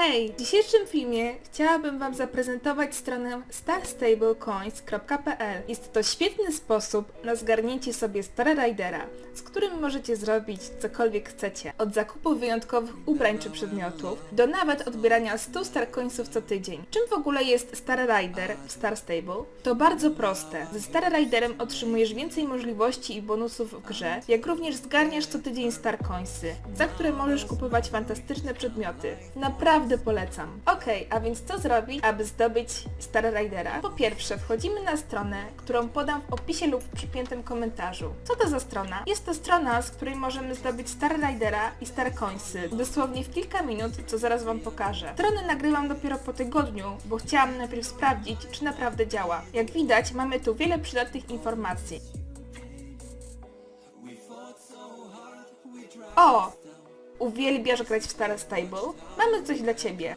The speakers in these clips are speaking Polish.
Hej! W dzisiejszym filmie chciałabym Wam zaprezentować stronę starstablecoins.pl. Jest to świetny sposób na zgarnięcie sobie Star Ridera, z którym możecie zrobić cokolwiek chcecie. Od zakupu wyjątkowych ubrań czy przedmiotów, do nawet odbierania 100 Star Coinsów co tydzień. Czym w ogóle jest Star Rider w Star Stable? To bardzo proste. Ze Star Riderem otrzymujesz więcej możliwości i bonusów w grze, jak również zgarniasz co tydzień Star Coinsy, za które możesz kupować fantastyczne przedmioty. Naprawdę polecam. Okej, a więc co zrobić, aby zdobyć Star Ridera? Po pierwsze, wchodzimy na stronę, którą podam w opisie lub w przypiętym komentarzu. Co to za strona? Jest to strona, z której możemy zdobyć Star Ridera i Star Coinsy, dosłownie w kilka minut, co zaraz Wam pokażę. Stronę nagrywam dopiero po tygodniu, bo chciałam najpierw sprawdzić, czy naprawdę działa. Jak widać, mamy tu wiele przydatnych informacji. O! Uwielbiasz grać w Star Stable? Mamy coś dla Ciebie.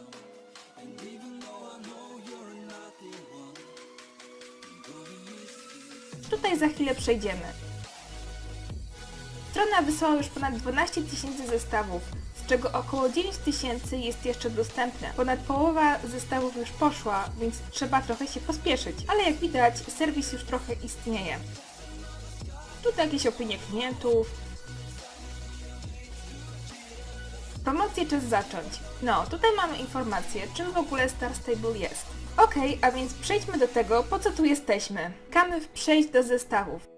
Tutaj za chwilę przejdziemy. Strona wysłała już ponad 12 tysięcy zestawów, z czego około 9 tysięcy jest jeszcze dostępne. Ponad połowa zestawów już poszła, więc trzeba trochę się pospieszyć. Ale jak widać, serwis już trochę istnieje. Tutaj jakieś opinie klientów, Promocję czas zacząć. No, tutaj mamy informację, czym w ogóle Star Stable jest. Okej, a więc przejdźmy do tego, po co tu jesteśmy. Kamy w przejść do zestawów.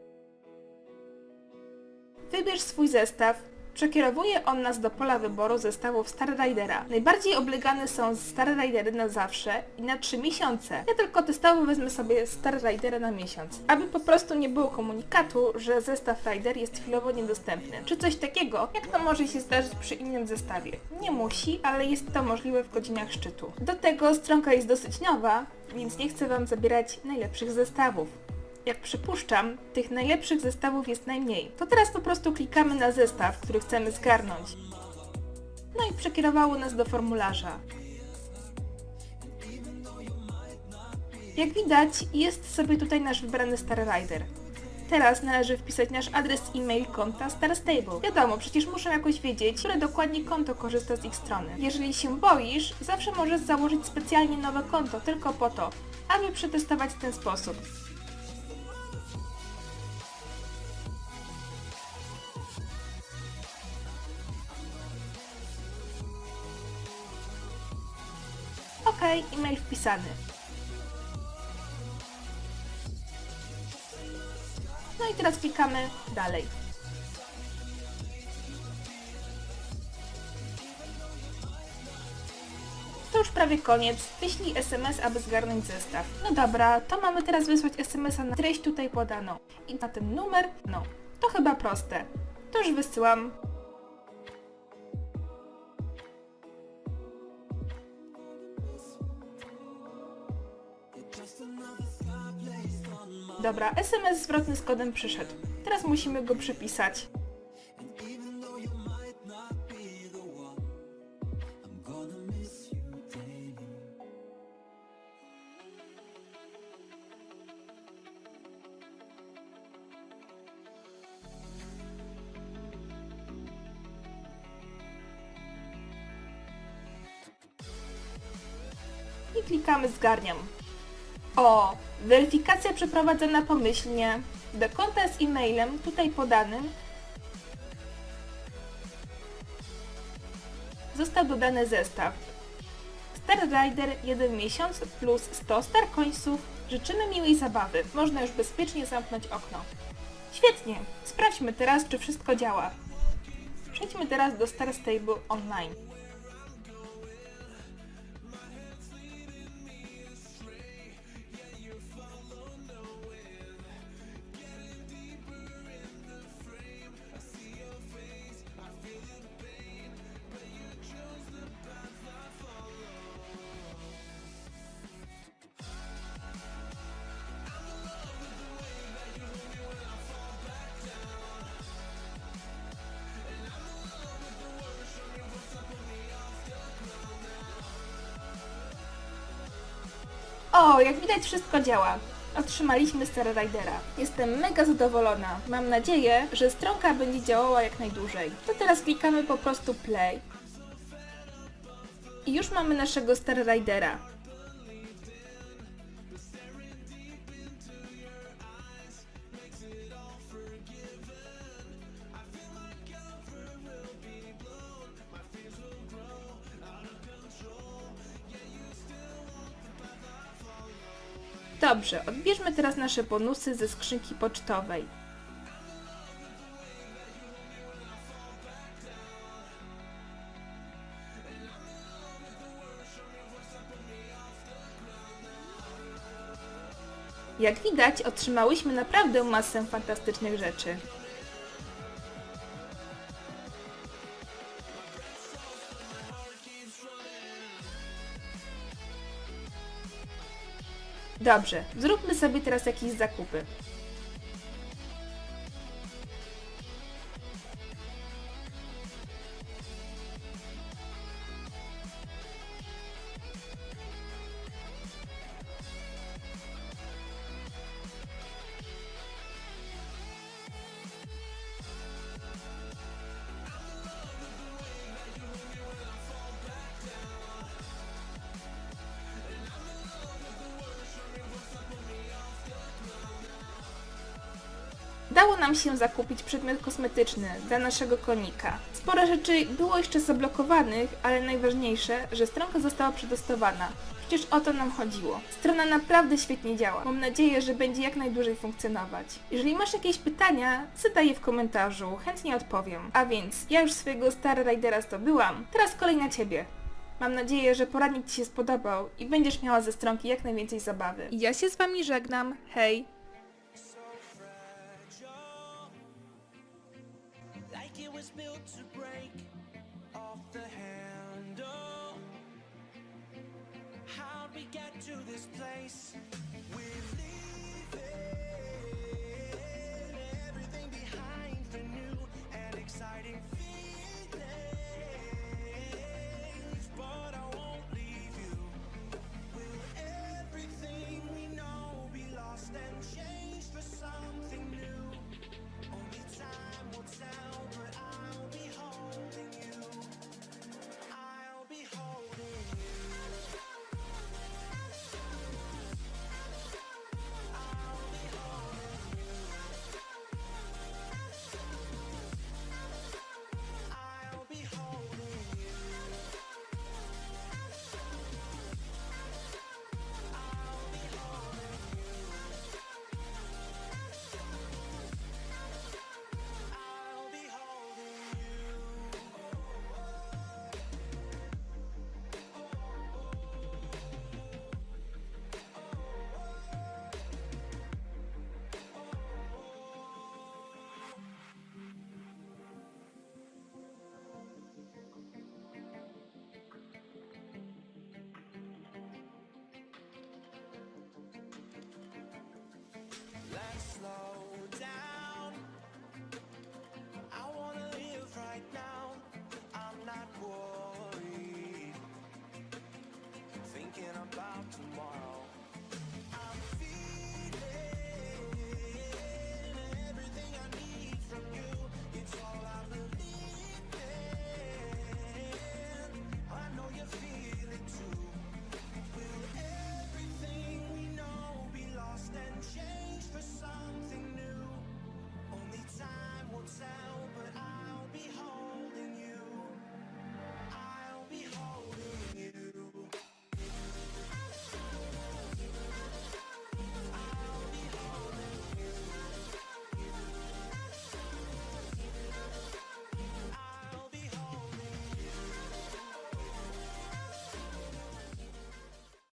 Wybierz swój zestaw. Przekierowuje on nas do pola wyboru zestawów Star Ridera. Najbardziej oblegane są Star Ridery na zawsze i na 3 miesiące. Ja tylko testowo wezmę sobie Star Ridera na miesiąc, aby po prostu nie było komunikatu, że zestaw Rider jest chwilowo niedostępny. Czy coś takiego, jak to może się zdarzyć przy innym zestawie. Nie musi, ale jest to możliwe w godzinach szczytu. Do tego stronka jest dosyć nowa, więc nie chcę Wam zabierać najlepszych zestawów. Jak przypuszczam, tych najlepszych zestawów jest najmniej. To teraz po prostu klikamy na zestaw, który chcemy zgarnąć. No i przekierowało nas do formularza. Jak widać, jest sobie tutaj nasz wybrany Star Rider. Teraz należy wpisać nasz adres e-mail konta Star Stable. Wiadomo, przecież muszę jakoś wiedzieć, które dokładnie konto korzysta z ich strony. Jeżeli się boisz, zawsze możesz założyć specjalnie nowe konto tylko po to, aby przetestować ten sposób. Ok, e-mail wpisany. No i teraz klikamy dalej. To już prawie koniec. Wyślij SMS, aby zgarnąć zestaw. No dobra, to mamy teraz wysłać SMS-a na treść tutaj podaną. I na ten numer, no, to chyba proste. To już wysyłam. Dobra, SMS zwrotny z kodem przyszedł. Teraz musimy go przypisać. I klikamy zgarniam. O, weryfikacja przeprowadzona pomyślnie. Do konta z e-mailem, tutaj podanym, został dodany zestaw. Star Rider 1 miesiąc plus 100 Star Coinsów. Życzymy miłej zabawy. Można już bezpiecznie zamknąć okno. Świetnie. Sprawdźmy teraz, czy wszystko działa. Przejdźmy teraz do Star Stable Online. O, jak widać wszystko działa. Otrzymaliśmy Star Ridera. Jestem mega zadowolona. Mam nadzieję, że stronka będzie działała jak najdłużej. To teraz klikamy po prostu play. I już mamy naszego Star Ridera. Dobrze, odbierzmy teraz nasze bonusy ze skrzynki pocztowej. Jak widać, otrzymałyśmy naprawdę masę fantastycznych rzeczy. Dobrze, zróbmy sobie teraz jakieś zakupy. Dało nam się zakupić przedmiot kosmetyczny dla naszego konika. Sporo rzeczy było jeszcze zablokowanych, ale najważniejsze, że stronka została przetestowana. Przecież o to nam chodziło. Strona naprawdę świetnie działa. Mam nadzieję, że będzie jak najdłużej funkcjonować. Jeżeli masz jakieś pytania, zadaj je w komentarzu, chętnie odpowiem. A więc, ja już swojego Star Ridera zdobyłam, teraz kolej na Ciebie. Mam nadzieję, że poradnik Ci się spodobał i będziesz miała ze stronki jak najwięcej zabawy. Ja się z Wami żegnam. Hej! Built to break off the handle. How'd we get to this place? We've